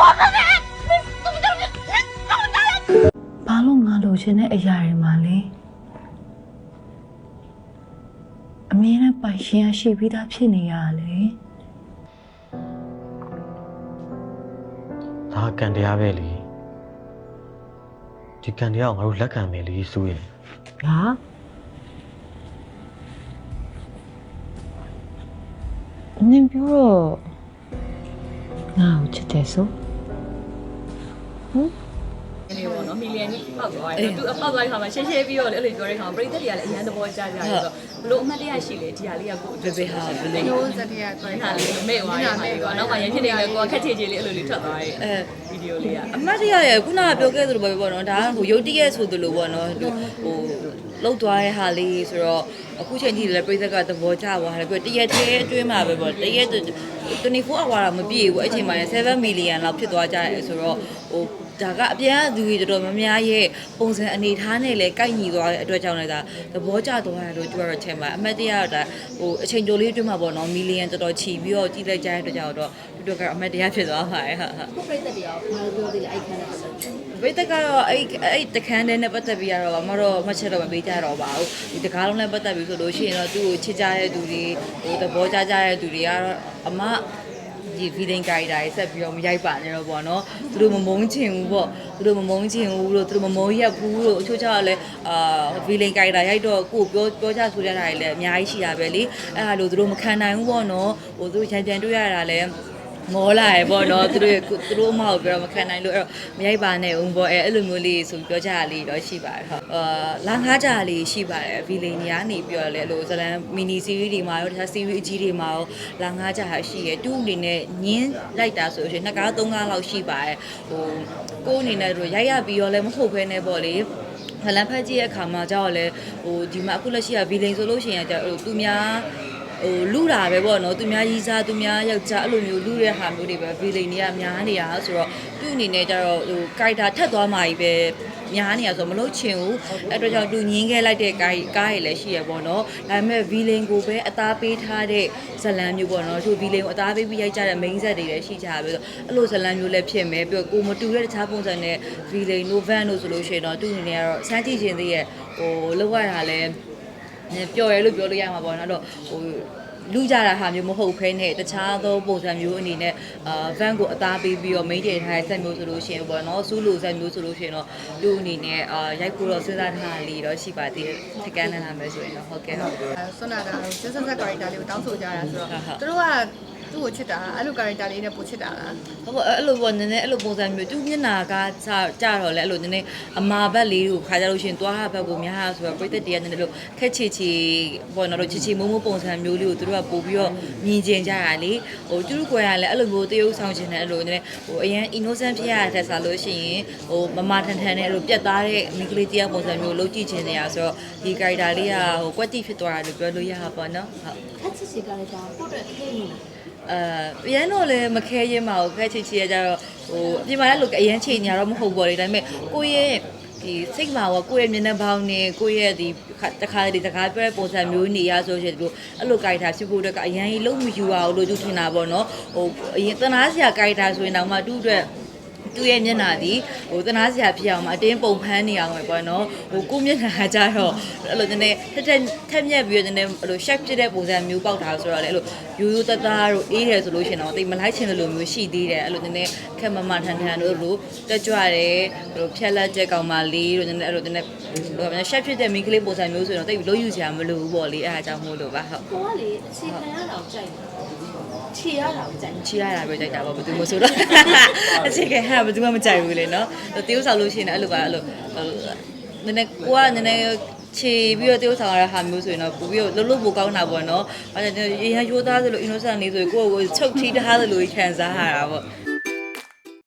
ဘာလို့ငါလိုချင်တဲ့အရာတွေမှာလဲအမြဲတမ်းပိုင်ရှင်ရရှိပြီးသားဖြစ်နေရတာလေဒါကံတရားပဲလေဒီကံတရားကိုငါတို့လက်ခံမယ်လေစိုးရင်ဟာနင်ပြောတော့ငါ့ကိုချစ်တယ်ဆို နေပေါ့နော်မီလီယံကြီးပောက်သွားတယ်သူအပောက်သွားတဲ့ခါမှာရှင်းရှင်းပြီးတော့လေအဲ့လိုပြောတဲ့ခါမှာပရိသတ်တွေကလည်းအရန်သဘောကျကြတယ်ဆိုတော့ဘလို့အမှတ်တရရှိလေဒီဟာလေးကကိုဘေဘေဟာဘယ်လိုညိုးစတဲ့ကတွဲဟာလေးမဲ့သွားတယ်ဟာလေးကနောက်မှရန်ဖြစ်နေမယ်ကိုကခက်ချေချေလေးအဲ့လိုလေးထွက်သွားတယ်အဲဗီဒီယိုလေးကအမတ်တရရဲ့ခုနကပြောခဲ့သလိုပဲပေါ့နော်ဒါကဟိုရုတ်တရက်ဆိုသလိုပေါ့နော်ဟိုလောက်သွားတဲ့ဟာလေးဆိုတော့အခုချိန်ကြီးလည်းပြည်သက်ကသဘောကျသွားတယ်ပြီးတရက်သေးအတွင်းမှာပဲပေါ့တရက်24 hour တော့မပြည့်ဘူးအဲ့ချိန်မှာ7 million လောက်ဖြစ်သွားကြတယ်ဆိုတော့ ဟိုဒါကအပြန်သူကြီးတော်တော်များများရဲ့ပုံစံအနေထားနဲ့လည်းကိုက်ညီသွားတဲ့အတွက်ကြောင့်လည်းဒါသဘောကျသွားတယ်လို့ပြောရချင်ပါအမတ်တရတော့ဒါဟိုအချိန်တိုလေးအတွင်းမှာပေါ့နော်မီလီယံတော်တော်ချီပြီးတော့ကြီးလိုက်ကြတဲ့အတွက်ကြောင့်တော့ဒီတော့ကအမတ်တရဖြစ်သွားပါတယ်ဟာဟာကိုပြိတ္တတွေရောဘာလို့ပြောသေးလဲအဲ့ခန်းနဲ့ပတ်သက်ပြီးဝိတက်ကတော့အဲ့အဲ့တခန်းထဲနဲ့ပတ်သက်ပြီးတော့မတော့မှတ်ချက်တော့မပေးကြတော့ပါဘူးဒီတကားလုံးနဲ့ပတ်သက်ပြီးဆိုလို့ရှိရင်တော့သူ့ကိုချစ်ကြတဲ့သူတွေဟိုသဘောကျကြတဲ့သူတွေကတော့အမ ဒီ feeling guide တွေဆက်ပြီးတော့မရိုက်ပါနဲ့တော့ပေါ့နော်သူတို့မမုန်းချင်ဘူးပေါ့သူတို့မမုန်းချင်ဘူးလို့သူတို့မမုန်းရက်ဘူးလို့အချို့ကျတော့လည်းအာ feeling guide ရိုက်တော့ကိုယ်ပြောပြောချဆိုကြတာတွေလည်းအများကြီးရှိတာပဲလေအဲ့ဒါလို့သူတို့မခံနိုင်ဘူးပေါ့နော်ဟိုသူတို့ရန်ပြန်တွေ့ရတာလည်း မောလာရပေါ့နော်သူတို့သူတို့အမကိုပြောတော့မခံနိုင်လို့အဲ့တော့မရိုက်ပါနဲ့ဦးပေါ့အဲ့အဲ့လိုမျိုးလေးဆိုပြောကြရလေးတော့ရှိပါတယ်ဟုတ်အာလာငါးကြလေးရှိပါတယ်ဗီလင်တွေကနေပြောရလဲအဲ့လိုဇလန်မီနီစီရီးတွေမှာရောတခြားစီရီးအကြီးတွေမှာရောလာငါးကြဟာရှိရတူအနေနဲ့ညင်းလိုက်တာဆိုရင်နှစ်ကားသုံးကားလောက်ရှိပါတယ်ဟိုကိုယ်အနေနဲ့တို့ရိုက်ရပြီးရောလည်းမဟုတ်ဘဲနဲ့ပေါ့လေဖလန်ဖက်ကြီးရဲ့အခါမှာကြောက်လဲဟိုဒီမှာအခုလက်ရှိကဗီလင်ဆိုလို့ရှိရင်ကျဟိုသူများ ဟိုလူတာပဲပေါ့နော်သူများရီးစားသူများယောက်ျားအဲ့လိုမျိုးလူတဲ့ဟာမျိုးတွေပဲဗီလိန်တွေကများနေတာဆိုတော့သူ့အနေနဲ့ကျတော့ဟိုကိုက်တာထက်သွားမှကြီးပဲများနေရဆိုတော့မလို့ချင်ဘူးအဲ့တော့ကြောင့်သူညင်းခဲ့လိုက်တဲ့ကားကားရည်လည်းရှိရပေါ့နော်ဒါပေမဲ့ဗီလိန်ကိုပဲအသားပေးထားတဲ့ဇလန်မျိုးပေါ့နော်သူဗီလိန်ကိုအသားပေးပြီးရိုက်ကြတဲ့ main set တွေလည်းရှိကြပါပဲအဲ့လိုဇလန်မျိုးလည်းဖြစ်မယ်ပြီးတော့ကိုမတူတဲ့တခြားပုံစံနဲ့ဗီလိန်တို့ van တို့ဆိုလို့ရှိရင်တော့သူ့အနေနဲ့ကတော့စမ်းကြည့်ခြင်းသေးရဲ့ဟိုလောက်ရတာလည်း ပျော်ရဲလို့ပြောလို့ရမှာပေါ့နော်တော့ဟိုလူကြတာဟာမျိုးမဟုတ်ဖဲနဲ့တခြားသောပုံစံမျိုးအနေနဲ့အာ van ကိုအသားပေးပြီးတော့ main တင်ထားတဲ့ဆက်မျိုးဆိုလို့ရှိရင်ပေါ့နော်စူးလိုဆက်မျိုးဆိုလို့ရှိရင်တော့လူအနေနဲ့အာရိုက်ဖို့တော့စဉ်းစားထားတာလေးတော့ရှိပါသေးတယ်ထက်ကန်းနေလာမယ်ဆိုရင်တော့ဟုတ်ကဲ့ဟုတ်ဆွမ်းနာတာတော့ဆက်ဆက်ဆက် character လေးကိုတောင်းဆိုကြတာဆိုတော့ဟုတ်ဟုတ်သူတို့က သူ့ကိုချစ်တာအဲ့လို character လေးနဲ့ပိုချစ်တာလားဟုတ်ပေါ့အဲ့လိုပေါ့နည်းနည်းအဲ့လိုပုံစံမျိုးသူမျက်နာကကြကြတော့လေအဲ့လိုနည်းနည်းအမာဘက်လေးကိုခါကြလို့ရှိရင်သွားတာဘက်ကိုများတာဆိုတော့ပြိတ္တတည်းကနည်းနည်းလို့ခက်ချီချီပေါ့နော်တို့ချီချီမုံမုံပုံစံမျိုးလေးကိုသူတို့ကပို့ပြီးတော့မြင်ကျင်ကြတာလေဟိုသူတို့ကိုယ်ကလည်းအဲ့လိုမျိုးတရုပ်ဆောင်ခြင်းနဲ့အဲ့လိုနည်းနည်းဟိုအရင် innocent ဖြစ်ရတဲ့ဆာလို့ရှိရင်ဟိုမမထန်ထန်နဲ့အဲ့လိုပြတ်သားတဲ့မိန်းကလေးတရားပုံစံမျိုးလုံးကြည့်ခြင်းနေရဆိုတော့ဒီ character လေးကဟိုကွက်တိဖြစ်သွားတာလို့ပြောလို့ရတာပေါ့နော်ဟုတ် ခက်ချစ်စီကလည်းဒါပို့တဲ့ခဲနေလားအဲပြန်တော့လည်းမခဲရင်မအောင်ခဲချစ်ချစ်ရကြတော့ဟိုအပြင်မှာလည်းလို့အရင်ချိန်ညာတော့မဟုတ်ပါလေဒါပေမဲ့ကိုယ့်ရဲ့ဒီစိတ်မှာကကိုယ့်ရဲ့မျက်နှာပေါင်းနဲ့ကိုယ့်ရဲ့ဒီတခါတည်းတခါပြောတဲ့ပုံစံမျိုးနေရဆိုရှင်ဒီလိုအဲ့လိုကြိုက်တာဖြစ်ဖို့အတွက်ကအရင်ကြီးလုံးမယူအောင်လို့သူထင်တာပေါ့နော်ဟိုအရင်တနာစရာကြိုက်တာဆိုရင်တော့မှသူ့အတွက် သူ့ရဲ့မျက်နှာဒီဟိုတနာစရာဖြစ်အောင်မအတင်းပုံဖမ်းနေအောင်ပဲပေါ့နော်ဟိုကိုယ့်မျက်နှာကကြတော့အဲ့လိုနည်းနည်းထက်ထက်ထက်မြက်ပြီးတော့နည်းနည်းအဲ့လို shape ဖြစ်တဲ့ပုံစံမျိုးပေါက်တာဆိုတော့လေအဲ့လိုရိုးရိုးသားသားတို့အေးတယ်ဆိုလို့ရှိရင်တော့တိတ်မလိုက်ချင်လို့မျိုးရှိသေးတယ်အဲ့လိုနည်းနည်းခက်မမထန်ထန်တို့လိုတက်ကြွတယ်ဟိုဖြက်လက်ချက်ကောင်မလေးတို့နည်းနည်းအဲ့လိုနည်းနည်းဟို shape ဖြစ်တဲ့မိန်းကလေးပုံစံမျိုးဆိုရင်တော့တိတ်လို့ယူစရာမလိုဘူးပေါ့လေအဲ့ဒါကြောင့်မို့လို့ပါဟုတ်ကိုကလေအခြေခံရတာကိုကြိုက်တယ် ခြေရတာကိုကြိုက်တယ်ချီရတာပဲကြိုက်တာပေါ့ဘယ်သူမှဆိုတော့အခြေခံဟာဘယ်သူမှမကြိုက်ဘူးလေနော်တေးဥဆောင်လို့ရှိရင်လည်းအဲ့လိုပါအဲ့လိုနည်းနည်းကိုကနည်းနည်းချေပြီးတော့တေးဥဆောင်ရတဲ့ဟာမျိုးဆိုရင်တော့ပို့ပြီးတော့လှုပ်လှုပ်ပိုကောင်းတာပေါ့နော်။ဘာလို့လဲရေဟရိုးသားသလို innocent လေးဆိုရင်ကိုယ့်ကိုချုပ်ထီးထားသလိုခံစားရတာပေါ့